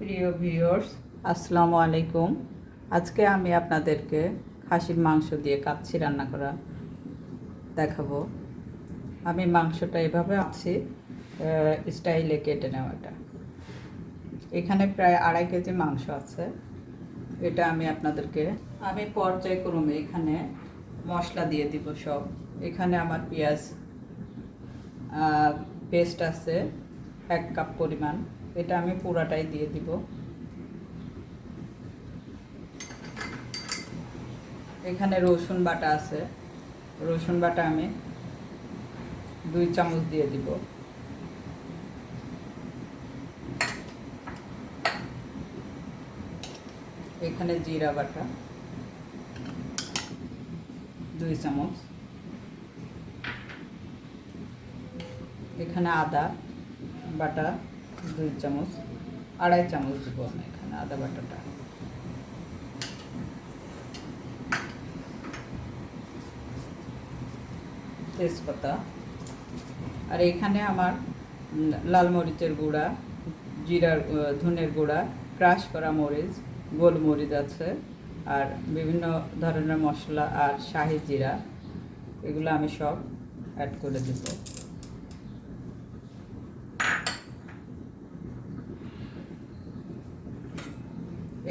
প্রিয় ভিউয়ার্স আসসালামু আলাইকুম। আজকে আমি আপনাদেরকে খাসির মাংস দিয়ে কাচ্ছি রান্না করা দেখাবো। আমি মাংসটা এভাবে আছি স্টাইলে কেটে নেওয়াটা। এখানে প্রায় আড়াই কেজি মাংস আছে। এটা আমি আপনাদেরকে, আমি পর্যায়ক্রমে এখানে মশলা দিয়ে দিব সব। এখানে আমার পেঁয়াজ পেস্ট আছে, এক কাপ পরিমাণ। এটা আমি পুরাটাই দিয়ে দিব। এখানে রসুন বাটা আছে। রসুন বাটা আমি দুই চামচ দিয়ে দিব। এখানে জিরা বাটা দুই চামচ। এখানে আদা বাটা দুই চামচ, আড়াই চামচ দেবো আমি এখানে আদা বাটাটা। তেজপাতা। আর এখানে আমার লাল মরিচের গুঁড়া, জিরার ধনের গুঁড়া, ক্রাশ করা মরিচ, গোলমরিচ আছে, আর বিভিন্ন ধরনের মশলা আর শাহি জিরা, এগুলো আমি সব অ্যাড করে দেব।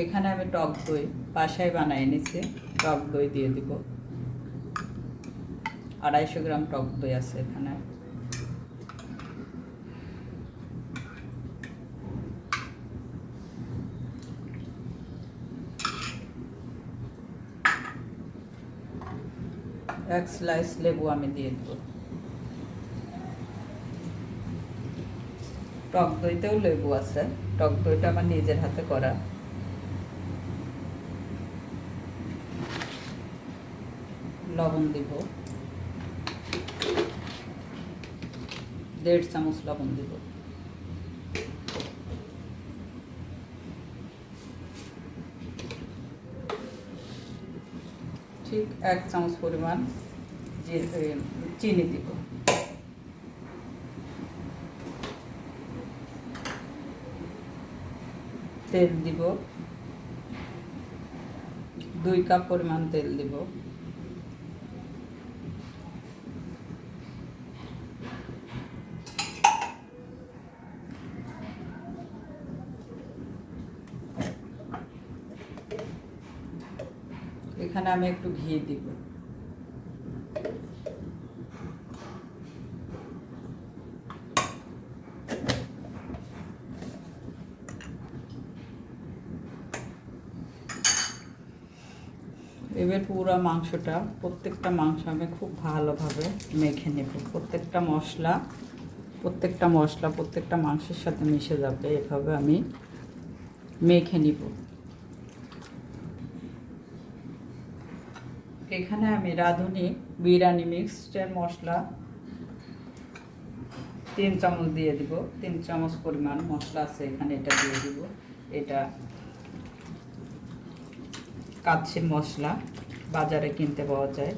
এখানে আমি টক দই বাসায় বানাই এনেছি, টক দই দিয়ে দিব। আড়াইশো গ্রাম টক দই আছে এখানে। এক স্লাইস লেবু আমি দিয়ে দেবো। টক দইতেও লেবু আছে, টক দইটা আমার নিজের হাতে করা। লবণ দিব। দেড় চামচ লবণ দিব। ঠিক এক চামচ পরিমাণ চিনি দিব। তেল দিব। দুই কাপ পরিমাণ তেল দিব। এখানে আমি একটু ঘি দিব। এবার পুরো মাংসটা, প্রত্যেকটা মাংস আমি খুব ভালোভাবে মেখে নেব। প্রত্যেকটা মশলা প্রত্যেকটা মশলা, প্রত্যেকটা মাংসের সাথে মিশে যাবে। এভাবে আমি মেখে নিব। এখানে আমি রাঁধুনি, বিরিয়ানি মিক্সডের মশলা, তিন চামচ দিয়ে দিব। তিন চামচ পরিমাণ মশলা আছে এখানে, এটা দিয়ে দিব। এটা কাচ্ছির মশলা বাজারে কিনতে পাওয়া যায়।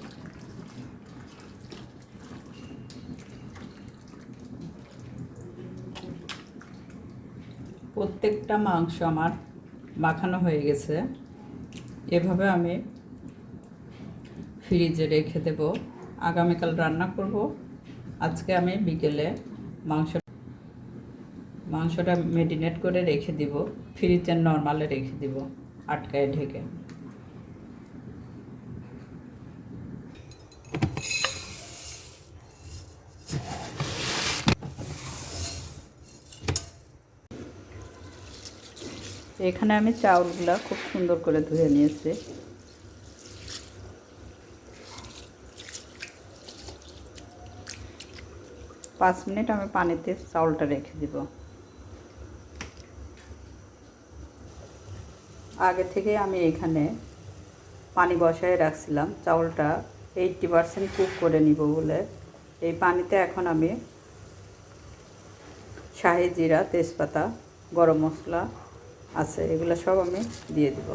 প্রত্যেকটা মাংস আমার মাখানো হয়ে গেছে। এভাবে আমি ফ্রিজে রেখে দেব। আগামীকাল রান্না করব। আজকে আমি বিকেলে মাংস মাংসটা মেরিনেট করে রেখে দিব। ফ্রিজের নর্মালে রেখে দিব, আটকায় ঢেকে। এখানে আমি চাউলগুলো খুব সুন্দর করে ধুয়ে নিয়েছি। পাঁচ মিনিট আমি পানিতে চাউলটা রেখে দিব। আগে থেকে আমি এখানে পানি বসায় রাখছিলাম, চাউলটা এইটটি পারসেন্ট কুক করে নিব বলে। এই পানিতে এখন আমি শাহি জিরা, তেজপাতা, গরম মশলা আছে, এগুলো সব আমি দিয়ে দিব।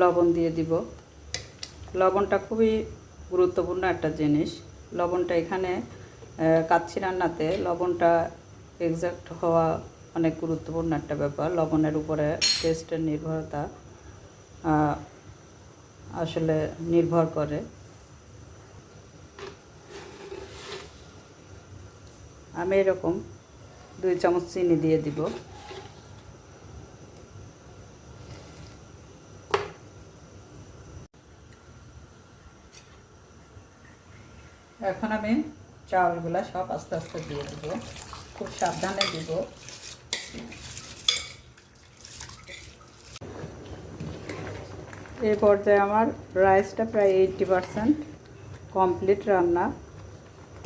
লবণ দিয়ে দিব। লবণটা খুবই গুরুত্বপূর্ণ একটা জিনিস। লবণটা এখানে কাচ্ছি রান্নাতে লবণটা এক্সাক্ট হওয়া অনেক গুরুত্বপূর্ণ একটা ব্যাপার। লবণের উপরে টেস্টের নির্ভরতা আসলে নির্ভর করে। আমি এরকম দুই চামচ চিনি দিয়ে দিব। এখন আমি চাউলগুলো সব আস্তে আস্তে দিয়ে দিব। খুব সাবধানে দিব। এই পর্যায়ে আমার রাইসটা প্রায় এইটটি পারসেন্ট কমপ্লিট রান্না।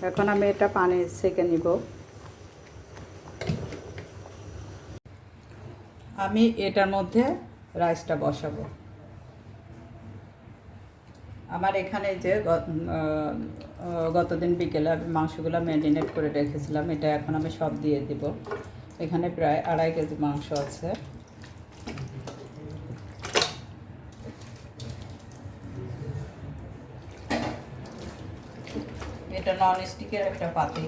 এখন আমি এটা পানি সেকে নিব। আমি এটার মধ্যে রাইসটা বসাবো। আমার এখানে যে গতদিন বিকেলে আমি মাংসগুলো ম্যারিনেট করে রেখেছিলাম, এটা এখন আমি সব দিয়ে দিব। এখানে প্রায় আড়াই কেজি মাংস আছে। এটা নন স্টিকের একটা পাতি।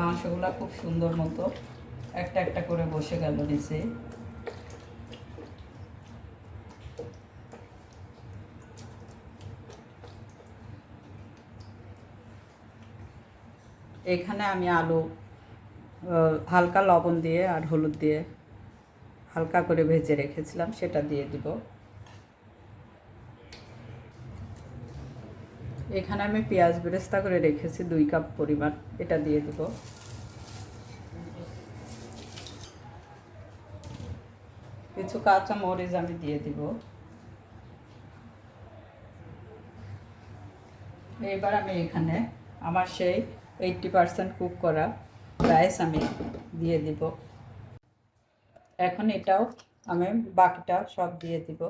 মাংসগুলো খুব সুন্দর মতো একটা একটা করে বসে গেল নিচে। এখানে আমি আলু হালকা লবণ দিয়ে আর হলুদ দিয়ে হালকা করে ভেজে রেখেছিলাম, সেটা দিয়ে দিব। এখানে আমি পেঁয়াজ বেরেস্তা করে রেখেছি, দুই কাপ পরিমাণ, এটা দিয়ে দিব। কিছু কাঁচা মরিচ আমি দিয়ে দিব। এবার আমি এখানে আমার সেই এইটটি পারসেন্ট কুক করা রাইস আমি দিয়ে দিব। এখন এটাও আমি বাকিটা সব দিয়ে দিব।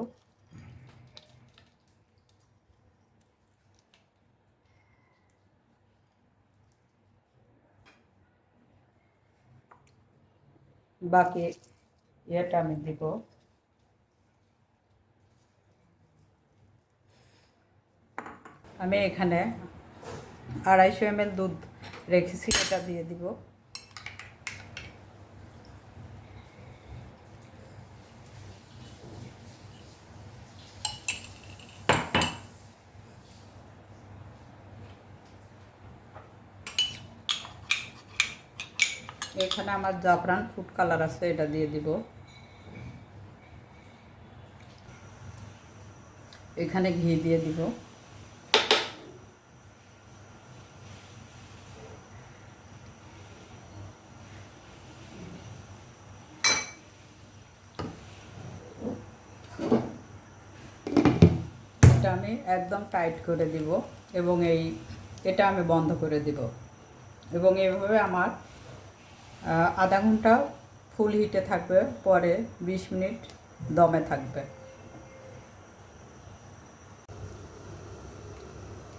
বাকি ইয়েটা আমি দিব। আমি এখানে আড়াইশো এম দুধ রেখেছি, এটা দিয়ে দিব। এখানে আমার জাফরান ফুড কালার আছে, এটা দিয়ে দিব। এখানে ঘি দিয়ে দিব এটা আমি একদম টাইট করে দিব এবং এই, এটা আমি বন্ধ করে দিব। এবং এইভাবে আমার আধা ঘণ্টা ফুল হিটে থাকবে, পরে বিশ মিনিট দমে থাকবে।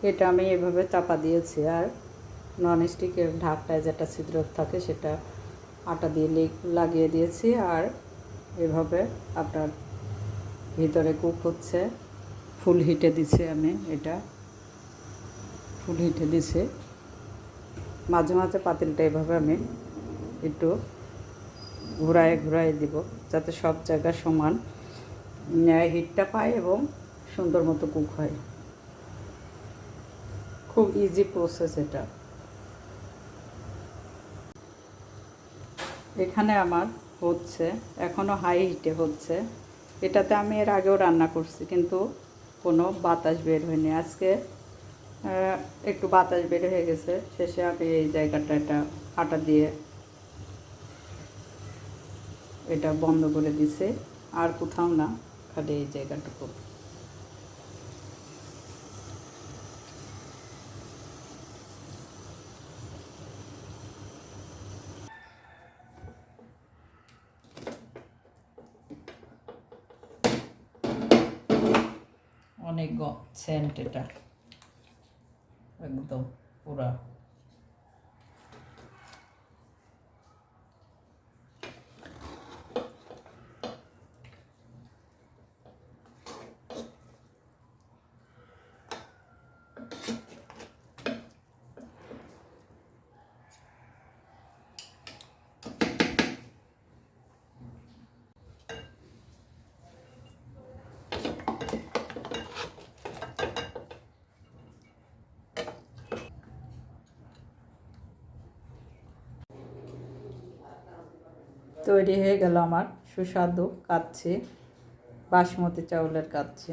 এটা আমি এভাবে চাপা দিয়েছি আর ননস্টিকের ঢাকটায় যেটা ছিদ্র থাকে সেটা আটা দিয়ে লেগ- লাগিয়ে দিয়েছি আর এভাবে আপনার ভিতরে কুক হচ্ছে। ফুল হিটে দিছে আমি, এটা। ফুল হিটে দিছে। মাঝে মাঝে পাতিলটা এভাবে আমি একটু ঘুরায় ঘুরায় দিব, যাতে সব জায়গা সমান হিটটা পায় এবং সুন্দর মতো কুক হয়। খুব ইজি প্রসেস এটা। এখানে আমার হচ্ছে এখনও হাই হিটে হচ্ছে। এটাতে আমি এর আগেও রান্না করছি, কিন্তু কোনো বাতাস বের হয়নি। আজকে একটু বাতাস বের হয়ে গেছে। শেষে আমি এই জায়গাটা এটা আটা দিয়ে এটা বন্ধ করে দিছে। আর কোথাও না, খালি এই জায়গাটুকু। অনেক সেন্ট এটা। একদম পুরা। তৈরি হয়ে গেল আমার সুস্বাদু কাচ্ছে বাসমতি চাউলের কাচ্ছি।